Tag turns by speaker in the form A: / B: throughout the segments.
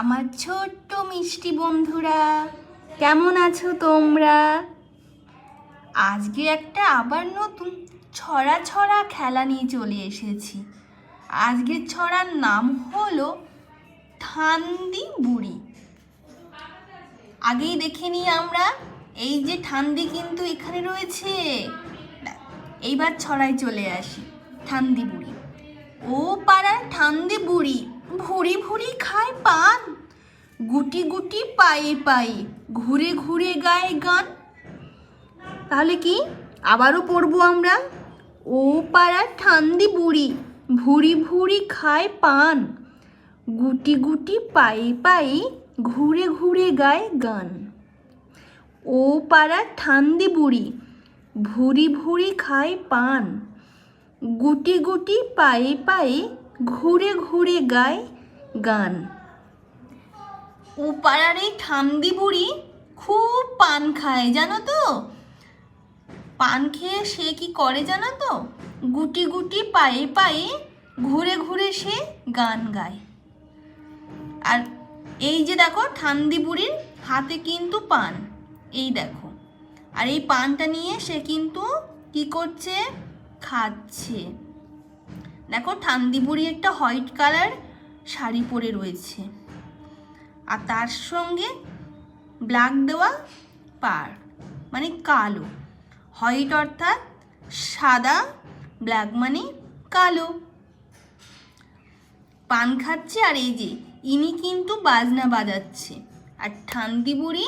A: আমার ছোট্ট মিষ্টি বন্ধুরা, কেমন আছো তোমরা? আজকে একটা আবার নতুন ছড়া ছড়া খেলা নিয়ে চলে এসেছি। আজকের ছড়ার নাম হলো ঠান্দি বুড়ি। আগেই দেখে নিই আমরা, এই যে ঠান্দি কিন্তু এখানে রয়েছে। এইবার ছড়ায় চলে আসি ঠান্দি বুড়ি। ও পাড়ার ঠান্দি বুড়ি। ভুড়ি ভুড়ি খায় পান। গুটি গুটি পায়ে পায়ে, ঘুরে ঘুরে গায়ে গান। তাহলে কি? আবারও পড়ব আমরা? ও পাড়ার ঠান্দি বুড়ি, ভুড়ি ভুড়ি খায় পান। গুটি গুটি পায়ে পায়ে, ঘুরে ঘুরে গায় গান। ও পাড়ার ঠান্দি বুড়ি, ভুড়ি ভুড়ি খায় পান। গুটি গুটি পায়ে পায়ে, ঘুরে ঘুরে গায় গান। ও পাড়ার এই ঠান্দি বুড়ি খুব পান খায়, জানো তো? পান খেয়ে সে কি করে জানো তো? গুটি গুটি পায়ে পায়ে ঘুরে ঘুরে সে গান গায়। আর এই যে দেখো ঠান্দি বুড়ির হাতে কিন্তু পান, এই দেখো। আর এই পানটা নিয়ে সে কিন্তু কি করছে? খাচ্ছে। দেখো ঠান্দি বুড়ি একটা হোয়াইট কালার শাড়ি পরে রয়েছে। আর তার সঙ্গে ব্ল্যাক দেওয়া পার মানে কালো। হোয়াইট অর্থাৎ সাদা ব্ল্যাক মানে কালো। পান খাচ্ছে আর এই যে, ইনি কিন্তু বাজনা বাজাচ্ছে। আর ঠান্দি বুড়ি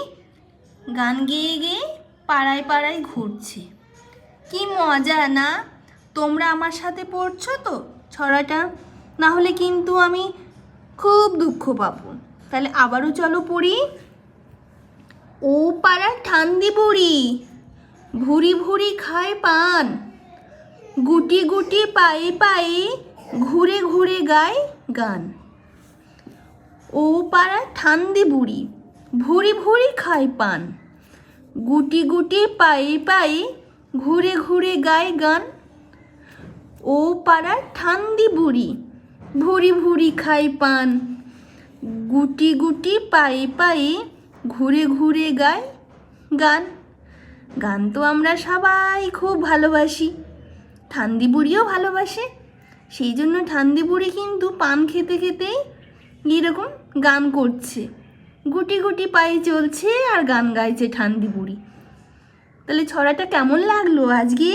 A: গান গেয়ে গেয়ে পাড়ায় পাড়ায় ঘুরছে। কি মজা না? তোমরা আমার সাথে পড়ছো তো ছড়াটা? না হলে কিন্তু আমি খুব দুঃখ পাবো। তাহলে আবারও চলো পড়ি। ও পাড়ার ঠান্দি বুড়ি, ভুরি ভুরি খায় পান। গুটি গুটি পায়ে পায়ে ঘুরে ঘুরে গায় গান। ও পাড়ার ঠান্দি বুড়ি, ভুরি ভুরি খায় পান। গুটি গুটি পায়ে পায়ে ঘুরে ঘুরে গায় গান। ও পাড়ার ঠান্দি বুড়ি ভুরি ভুরি খাই পান। গুটি গুটি পায়ে পায়ে ঘুরে ঘুরে গায় গান। গান তো আমরা সবাই খুব ভালোবাসি। ঠান্দি বুড়িও ভালোবাসে। সেই জন্য ঠান্দি বুড়ি কিন্তু পান খেতে খেতেই এরকম গান করছে। গুটি গুটি পায়ে চলছে আর গান গাইছে ঠান্দি বুড়ি। তাহলে ছড়াটা কেমন লাগল আজকে?